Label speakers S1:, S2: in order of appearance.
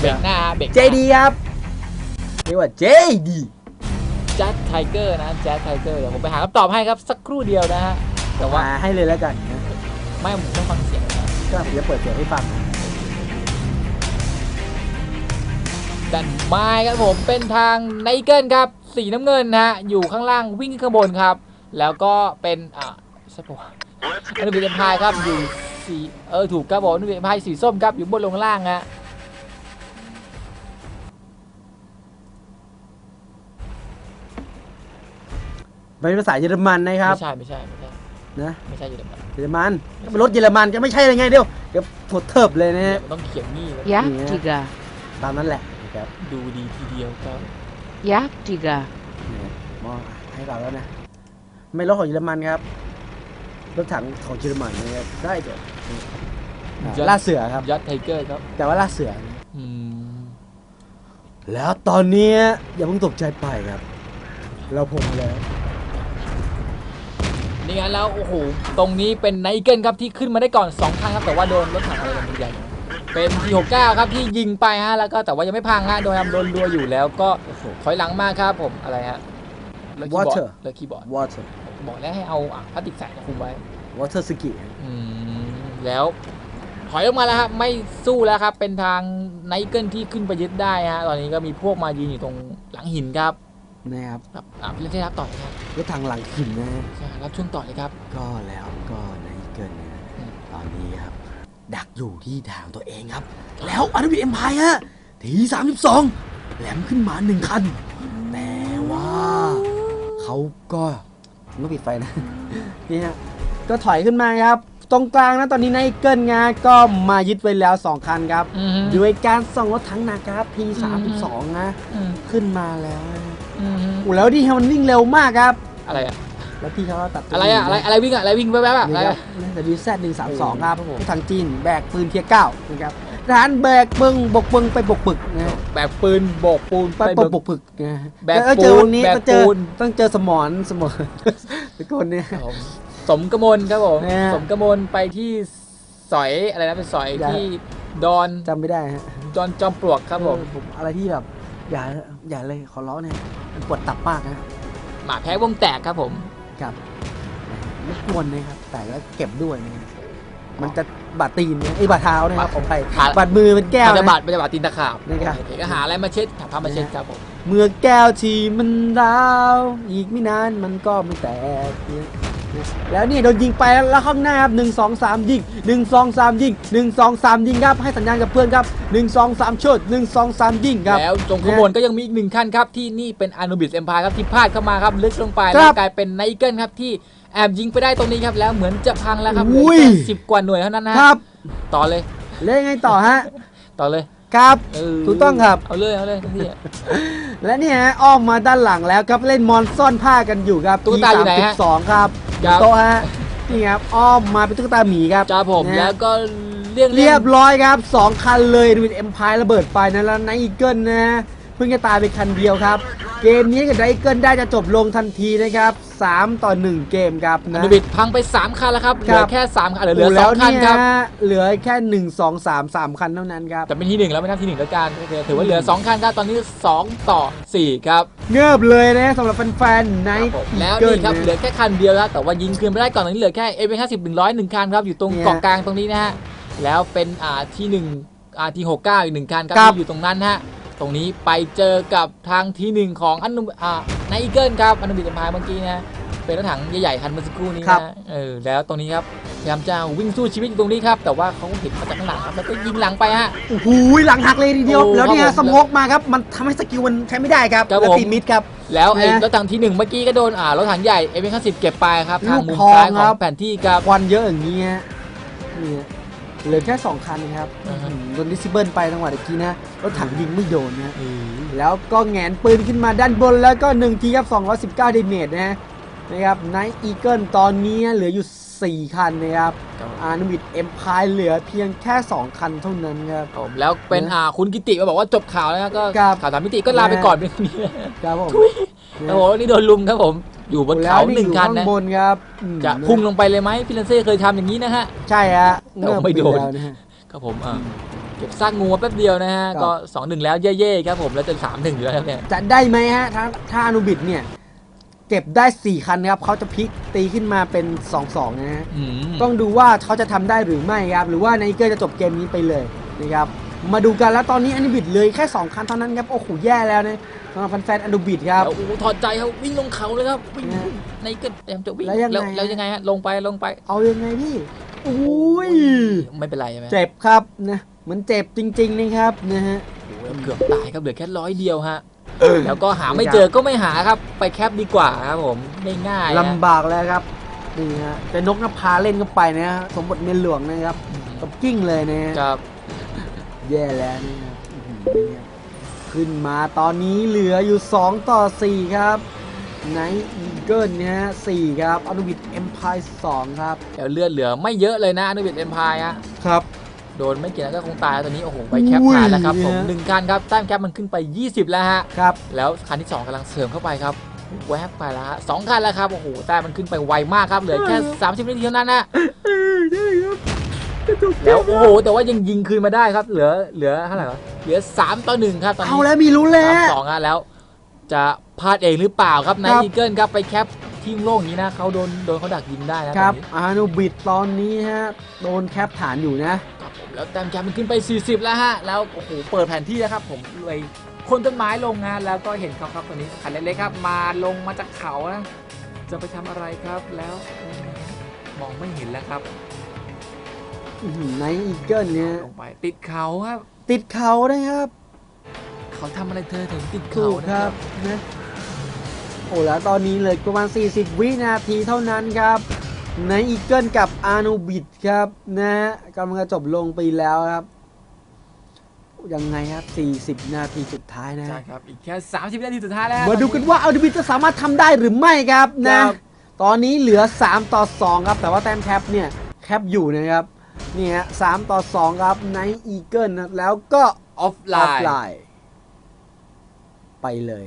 S1: เบรกหน้าฮะเบรกหน้า
S2: เจดีครับเรียกว่าเจดี
S1: แจ็คไทเกอร์นะแจ็คไทเกอร์เดี๋ยวผมไปหาคำตอบให้ครับสักครู่เดียวนะฮะแต่ว่า
S2: มาให้เลยแล้วกันนะ
S1: ไม่ผมต้องฟังเสียงนะ
S2: ก็ผมจะเปิดเสียงให้ฟัง
S1: ดันไม้ครับผมเป็นทางไนเกิลครับสีน้ำเงินนะฮะอยู่ข้างล่างวิ่งขึ้นข้างบนครับ แล้วก็เป็นอ่าใช่ปะวะอนุบิเอ็มพายครับอยู่สีเออถูกครับผมอนุบิเอ็มพายสีส้มครับอยู่บนลงล่างฮะ
S2: เป็นภาษาเยอรมันนะครับ
S1: ไม่ใช่ไม่ใช่ไม่ใช่
S2: นะ
S1: ไม่ใช่เยอรมัน
S2: เยอรมันก็เป็นรถเยอรมันจะไม่ใช่ยังไงเดี๋ยวเดี๋ยวถดเทิบเลยนะ
S1: เดี๋ย
S2: ฮะ
S1: วมันต้องเขียนนี่แล้ว
S2: Ja.
S3: Jachtiger,
S2: ตามนั้นแหละนะครับ
S1: ดูดีทีเดียวครับ
S3: Jachtiger,
S2: เนี่ยมองให้เราแล้วนะไม่รถของเยอรมันครับรถถังของเยอรมันนะครับได้เดี๋ยวอ่าล่าเสือครับ
S1: ยัดไทเกอร์ครับ
S2: แต่ว่าล่าเสือ
S1: อืม
S2: แล้วตอนนี้อย่าเพิ่งตกใจไปครับ เราพงมาแล้ว
S1: นี่งั้นแล้วโอ้โหตรงนี้เป็นไนเกิลครับที่ขึ้นมาได้ก่อน 2 ครั้งครับแต่ว่าโดนรถถังอะไรกันใหญ่เป็นทีหกเก้าครับที่ยิงไปฮะแล้วก็แต่ว่ายังไม่พังฮะโดนทำโดนรัวอยู่แล้วก็
S2: โอ้โห
S1: ถอยหลังมากครับผมอะไรฮะเลิกคีย์บอร์ด
S2: Water
S1: เลิกคีย์บอร์ด
S2: water
S1: บอกแล้วให้เอาอะพลาสติกใส่คุมไว้
S2: water ski
S1: อืมแล้วถอยออกมาแล้วครับไม่สู้แล้วครับเป็นทางไนเกิลที่ขึ้นไปยึดได้ฮะตอนนี้ก็มีพวกมายืนอยู่ตรงหลังหินครับ
S2: นะครับ
S1: ครับอะพี่เล่นได้รับต่อเลยครับ
S2: รถถังหลังหินนะ
S1: ใช่รับช่วงต่อเลยครับ
S2: ก็แล้วก็ในเกินนะ
S1: อืม
S2: ตอนนี้ครับ ดักอยู่ที่ทางตัวเองครับ แล้วอนุบิเอ็มพายฮะทีสามสิบสองแหลมขึ้นมาหนึ่งคัน แต่ว่า เขาก็ผมต้องปิดไฟนะ นี่ฮะก็ถอยขึ้นมาครับ ตรงกลางนะตอนนี้ในเกิลงาก็มายึดไว้แล้ว 2 คันครับ
S1: อือฮึ
S2: ด้วยการส่งรถถังหนักครับ P32 นะ
S1: อืม
S2: ขึ้นมาแล้วนะ
S1: อืมฮึ
S2: โอ้แล้วที่มันวิ่งเร็วมากครับ
S1: อะไรอะ
S2: แล้วพี่เขาก็ตัดตัว
S1: อะไรอะอะไรอะไรวิ่งอะอะไรวิ่งแว๊บๆอะ
S2: นี่
S1: อะไร
S2: ครั
S1: อะ
S2: บน่าจะดีแซดหนึ่งสามสองครับ
S1: ครับผม
S2: ทางจีนแบกปืนเทียร์เก้านะครับทหารแบกปึงบกปึงไปบกปึกนะ
S1: แบกปืนโบกปูน
S2: ไป
S1: ไป
S2: บ
S1: เบิ
S2: ก
S1: ก
S2: บกปึกนะ
S1: แบก
S2: ล้วเจอวันนี้
S1: ปูน
S2: ต้องเจอ
S1: แบกปูน
S2: ต้องเจอสมอนสมอนตะโกนเนี่ย
S1: ครับผมสมกมลครับผม
S2: เนี่ย
S1: สมกมลไปที่สอยอะไรนะเป็นสอย
S2: อย่า
S1: ที่ดอน
S2: จำไม่ได้ฮะ
S1: ดอนจอมปลวกครับผม
S2: เออผมอะไรที่แบบ อย่าอย่าเลยขอร้องเนี่ยมันปวดตับมากนะ
S1: หมาแพ้วงแตกครับผม
S2: ครับไม่ควรนะครับ แต่ก็เก็บด้วยนะครับมันจะบาดตีนนะไอ้ยบาดเท้านะครับขออภัย
S1: ขา
S2: บาดมือเป็นแก้ว
S1: จะ
S2: นะ
S1: บาดจะบาดตีนตะขาบ
S2: นี่ครับ
S1: โอเคก็หาอะไรมาเช็ดหาผ้ามาเช็ดครับผม
S2: เมื่อแก้วที่มันร้าว อีกไม่นานมันก็ไม่แตกเนี่ย แล้วนี่โดนยิงไปแล้วข้างหน้าครับหนึ่งสองสามยิงหนึ่งสองสามยิงหนึ่งสองสามยิงครับให้สัญญาณกับเพื่อนครับหนึ่งสองสามชุดหนึ่งสองสามยิงครับ
S1: แล้วตรงข้างบนก็ยังมีอีกหนึ่งขั้นครับที่นี่เป็นอานูบิสเอ็มพายครับที่พลาดเข้ามาครับลึกลงไป
S2: ค
S1: แล้
S2: รั
S1: ว
S2: บ
S1: กลายเป็นไนเกิลครับที่แอบยิงไปได้ตรงนี้ครับแล้วเหมือนจะพังแล้วครับ
S2: อุ้ย
S1: สิบกว่าหน่วยเท่านั้นนะฮะ
S2: ครับ
S1: ต่อเลย
S2: แล้วยังไงต่อฮะ
S1: ต่อเลย
S2: ครับ
S1: เถู
S2: กต้องครับ
S1: เอาเลยเอาเลยที่
S2: และนี่ฮะอ้อมมาด้านหลังแล้วครับเล่นมอนซ่อนผ้ากันอยู่ครับ
S1: ตุ๊กตาอยู่ไหนฮะ
S2: สองครับอ
S1: ครับ
S2: ยู่โต๊ะฮะนี่ครับอ้อมมาเป็นตุ๊กตาหมีครับ
S1: จ้าผม
S2: นะ
S1: แล้วก็เรียก
S2: เรียบร้อยครับสองคันเลยดูเอ็มพายระเบิดไปนะแล้วไนอีเกิลนะเพิ่งจะตายไปคันเดียวครับ เกมนี้กับไนอีเกิลได้จะจบลงทันทีนะครับ 3 ต่อ 1 เกมครับ
S1: อ
S2: นะ
S1: นุบิดพังไป 3 คันแล้วครับ เหลื
S2: ครั
S1: อบ แค่ 3 คันเหลือเหลือ
S2: โแล้
S1: สอ
S2: ว
S1: งคัน
S2: เนี่ย
S1: ครับ
S2: ฮะเหลือแค่ 1 2 3 3 คันเท่านั้นครับ
S1: แต่เป็นที่หนึ่งแล้วไม่นับที่หนึ่งแล้วกันโอเคถือว่าเหลือ 2 คันครับ ตอนนี้ 2 ต่อ 4 ครับ
S2: เงือบเลยนะสำหรับแฟนๆไน
S1: ครับ
S2: อี
S1: ผมแล้ว
S2: เกิล
S1: นี่ครับ เหลือแค่คันเดียวครับแต่ว่ายิงคืนไม่ได้ก่อนตอนนี้เหลือแค่เอเวนห้าสิบหนึ่งร้อยหนึ่งคันครับ อยู่ตรง
S2: เนี่ย
S1: เกาะกลางตรงนี้นะฮะ แล้วเป็นอ่าที่หนึ่งอ่าที่หกเก้าอีกหนึ่งคันครับ
S2: ครับ
S1: ที่อยู่ตรงนั้นฮะ ตรงนี้ไปเจอกับทางที่หนึ่งของอันนุอ่าไนอีเกิลครับอันนุบิดพายเมื่อกี้นะเป็นรถถังใหญ่ๆคันเมื่อสักครู่นี้
S2: ครับ
S1: นะเออแล้วตรงนี้ครับพยายามจะวิ่งสู้ชีวิตอยู่ตรงนี้ครับ แต่ว่าเขาเห็นมาจากข้างหลังครับแล้วก็ยิงหลังไปฮะ
S2: โอ้โหหลังหักเลยทีเดียว
S1: โอ้
S2: แล้วเนี่ย
S1: ครับผม
S2: สโมกมาครับ มันทำให้สกิลมันใช้ไม่ได้ครับ
S1: ครับ
S2: แล้ว
S1: ผม
S2: ตีมิดครับ
S1: แล้วไอ้
S2: นะ
S1: รถถังที่หนึ่งเมื่อกี้ก็โดนอ่ารถถังใหญ่เอเวนห้าสิบเก็บไปครับทางมุม
S2: ลูกทอง
S1: ซ้ายข
S2: ครั
S1: อง
S2: บ
S1: แผนที่ครับ
S2: ควันเยอะอย่างนี้ฮะนี่ฮะ เหลือแค่ 2 คันนะครับ
S1: อ่าฮะ
S2: โดนดิสซิเบิลไปจังหวะเมื่อกี้นะรถถังยิงไม่โดนนะแล้วก็แหงนปืนขึ้นมาด้านบนแล้วก็ 1 ทีครับ 219 เดเมจนะฮะ นะครับไนท์อีเกิลตอนนี้เหลืออยู่ 4 คันนะครับ
S1: ครับ
S2: อาร์นวิดเอ็มพายเหลือเพียงแค่ 2 คันเท่านั้นครับ
S1: ผมแล้วเป็น
S2: นะ
S1: อ่าคุณกิติมาบอกว่าจบข่าวแล้วนะก็
S2: ครับ
S1: ข่าวสามมิติก็ลาไปก่อนเป็นนี้
S2: ครับผม
S1: ทุยโอ้โหนี่โดนลุมครับผมอยู่บน
S2: แล้
S1: เขา
S2: วนี่
S1: หนึ่
S2: องยู่
S1: คัน
S2: ข้าง
S1: นะ
S2: บนครับอืม
S1: จะพุ่งลงไปเลยไหมฟิลันเซ่เคยทำอย่างนี้นะฮะ
S2: ใช่ฮะ
S1: แต่ว่าไม่โดน
S2: เงือบปแล้วะฮะ
S1: ครับผมอ่าเก็บสร้างงูมาแป๊บเดียวนะฮะ
S2: ครับ
S1: ก็สองหนึ่งแล้วเย่ๆครับผมแล้วจะสามหนึ่งอยู่แล้วครับเนี่ย
S2: จะได้ไหมฮะถ้าถ้าอนุบิดเนี่ย เก็บได้ 4 คันครับเขาจะพลิกตีขึ้นมาเป็น 2-2 นะฮะ
S1: อืม
S2: ต้องดูว่าเขาจะทำได้หรือไม่ครับ หรือว่าไนเกอร์จะจบเกมนี้ไปเลยนะครับมาดูกันแล้วตอนนี้อนุบิดเลยแค่ 2 คันเท่านั้นครับ โอ้โหแย่แล้วนะสำหรับแฟนๆอนุบิดครับ
S1: แล้วโอ้โหถอดใจครับวิ่งลงเขาเลยครับวิ่ง
S2: นะ
S1: ในก็เต็มจะวิ่ง
S2: แล้วยังไง
S1: แล้ว
S2: ฮะ
S1: แล้วยังไงฮะลงไปลงไป
S2: เอายังไงพี่อุ้ย
S1: ไม่เป็นไรใช่ไหม
S2: เจ็บครับนะเหมือนเจ็บจริง ๆ นะครับนะฮะ
S1: โอ้โหเกือบตายครับเหลือแค่ร้อยเดียวฮะ แล้วก็หาไม่เจอก็ไม่หาครับ ไปแคปดีกว่าครับผมง่ายๆฮะ
S2: ลำบากแล้วครับนี่ฮะแต่นกนภาเล่นเข้าไปนะฮะสมบทเมียหลวงนะครับกับกิ้งเลยนะฮะ
S1: ครับ
S2: แย่แล้วนะครับอื้อหือเนี่ยขึ้นมาตอนนี้เหลืออยู่ 2 ต่อ 4 ครับไนท์อีเกิลนะฮะ4ครับอนุบิดเอ็มพาย2ครับ
S1: แล้วเลือดเหลือไม่เยอะเลยนะอนุบิดเอ็มพายฮะ
S2: ครับ
S1: โดนไม่กี่นัดก็คงตายแล้วตอนนี้โอ้โหไปแคป
S2: อุ้ย
S1: ผ่านแล้วครับผม
S2: เนี่ย
S1: หนึ่งคันครับแต้มแคปมันขึ้นไป 20 แล้วฮะ
S2: ครับ
S1: แล้วคันที่ 2กำลังเสริมเข้าไปครับแวบไปแล้วฮะสองคันแล้วครับโอ้โหแต้มมันขึ้นไปไวมากครับเหลือแค่ 30 นาทีเท่านั้นนะ
S2: ได้ครับ
S1: แล้วโอ้โหแต่ว่ายังยิงคืนมาได้ครับ เหลือเหลือเท่าไหร่วะเหลือ 3 ต่อ 1 ครับตอน
S2: เอา
S1: นี้
S2: แล้วมีลุ้นแล้
S1: สาม
S2: ว
S1: สองอะแล้ว จะพลาดเองหรือเปล่าครับไน
S2: ครับ
S1: อีเกิลครับไปแคปทีมโล่งอย่างนี้นะเขาโดนโดนเขาดักยิงได้นะครับตอนนี้
S2: อนุบิดตอนนี้ฮะโดนแคปฐานอยู่นะ
S1: ครับผม แล้วแต้มแคปมันขึ้นไป 40 แล้วฮะ แล้วโอ้โหเปิดแผนที่แล้วครับ ผมเลยคนต้นไม้ลงงานแล้วก็เห็นเขาครับตอนนี้คันเล็กๆครับ มาลงมาจากเขานะจะไปทำอะไรครับแล้วมองไม่เห็นแล้วครับ
S2: ไนท์อีเกิลเนี่ย
S1: ลงไปติดเขาครับ
S2: ติดเขานะครับ
S1: เขาทำอะไรเธอถึงติด
S2: ถู
S1: เขา
S2: ก
S1: นะ
S2: ค
S1: ค
S2: รั
S1: รั
S2: บบนะโอ้แล้วตอนนี้เลยประมาณ 40 วินาทีเท่านั้นครับ ไนท์อีเกิลกับอานูบิดครับนะฮะกำลังจะจบลงไปแล้วครับ ยังไงครับ 40 นาทีสุดท้ายนะ
S1: ใช่ครับ อีกแค่ 30 นาทีสุดท้ายแล้ว
S2: มาดูกันว่าอานูบิดจะสามารถทำได้หรือไม่ครับนะ
S1: ครับ
S2: ตอนนี้เหลือ 3 ต่อ 2 ครับ แต่ว่าแต้มแคปเนี่ยแคปอยู่นะครับนี่ฮะ3ต่อ2ครับไนท์อีเกิลนะแล้วก็
S1: ออฟไล
S2: ออฟ
S1: น์
S2: ไลน์ ไปเลย